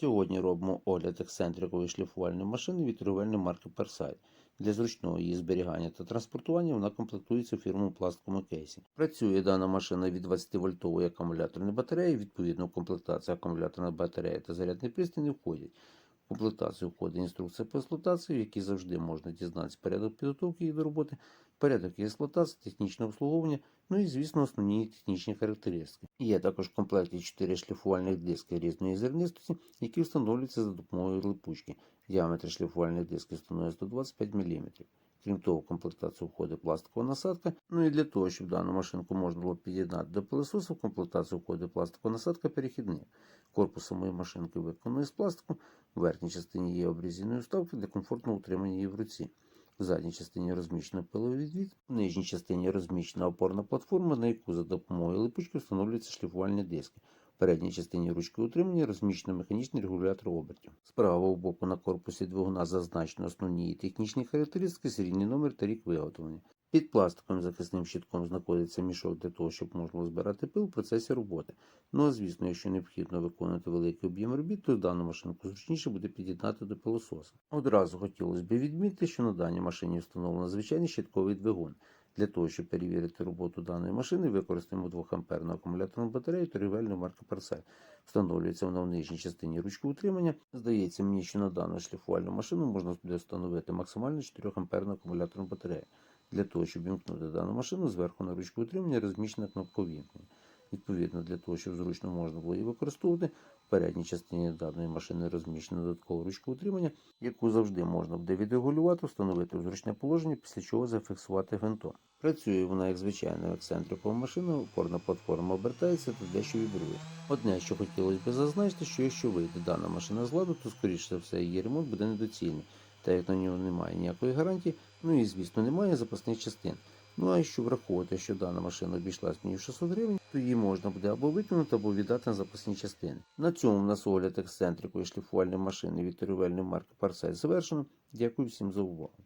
Сьогодні робимо огляд ексцентрикової шліфувальної машини від марки Perside. Для зручного її зберігання та транспортування вона комплектується у фірмовому пластиковому кейсі. Працює дана машина від 20-вольтової акумуляторної батареї, відповідно в комплектацію акумуляторна батарея та зарядний пристрій входять. В комплектацію входить інструкція по експлуатації, в якій завжди можна дізнатися порядок підготовки їх до роботи, порядок експлуатації, технічне обслуговування, ну і, звісно, основні технічні характеристики. Є також в комплекті 4 шліфувальних диски різної зернистості, які встановлюються за допомогою липучки. Діаметр шліфувальних дисків становить 125 мм. Крім того, в комплектацію входить пластикова насадка. Ну і для того, щоб дану машинку можна було під'єднати до пилососу, в комплектацію входить пластикова насадка перехідник. Корпус самої машинки виконаний з пластику. В верхній частині є обрізіною вставки для комфортного утримання її в руці. Задній частині розміщено пиловідвід, в нижній частині розміщена опорна платформа, на яку за допомогою липучки встановлюються шліфувальні диски. Передній частині ручки утримання розміщено механічний регулятор обертів. З правого боку на корпусі двигуна зазначено основні технічні характеристики, серійний номер та рік виготовлення. Під пластиковим захисним щитком знаходиться мішок для того, щоб можна збирати пил в процесі роботи. Ну а звісно, якщо необхідно виконувати великий об'єм робіт, то дану машинку зручніше буде під'єднати до пилососа. Одразу хотілося б відмітити, що на даній машині встановлено звичайний щитковий двигун. Для того, щоб перевірити роботу даної машини, використаємо 2 амперну акумуляторну батарею торгівельної марки Persei. Встановлюється вона в нижній частині ручки утримання. Здається мені, що на дану шліфувальну машину можна буде встановити максимально 4 амперну акумуляторну батарею. Для того, щоб вімкнути дану машину, зверху на ручку утримання розміщена кнопка вімкнення. Відповідно, для того, щоб зручно можна було її використовувати, в передній частині даної машини розміщена додаткова ручка утримання, яку завжди можна буде відрегулювати, встановити в зручне положення, після чого зафіксувати гвинтом. Працює вона як звичайна ексцентрикова машина, опорна платформа обертається та дещо вібрує. Одне, що хотілося б зазначити, що якщо вийде дана машина з ладу, то скоріше за все її ремонт буде недоцільний, так як на нього немає ніякої гарантії, ну і звісно немає запасних частин. Ну а якщо враховувати, що дана машина обійшлась мені в 600 гривень, то її можна буде або викинути, або віддати на запасні частини. На цьому в нас огляд ексцентрикої шліфувальної машини від торювельної марки Парсель завершено. Дякую всім за увагу.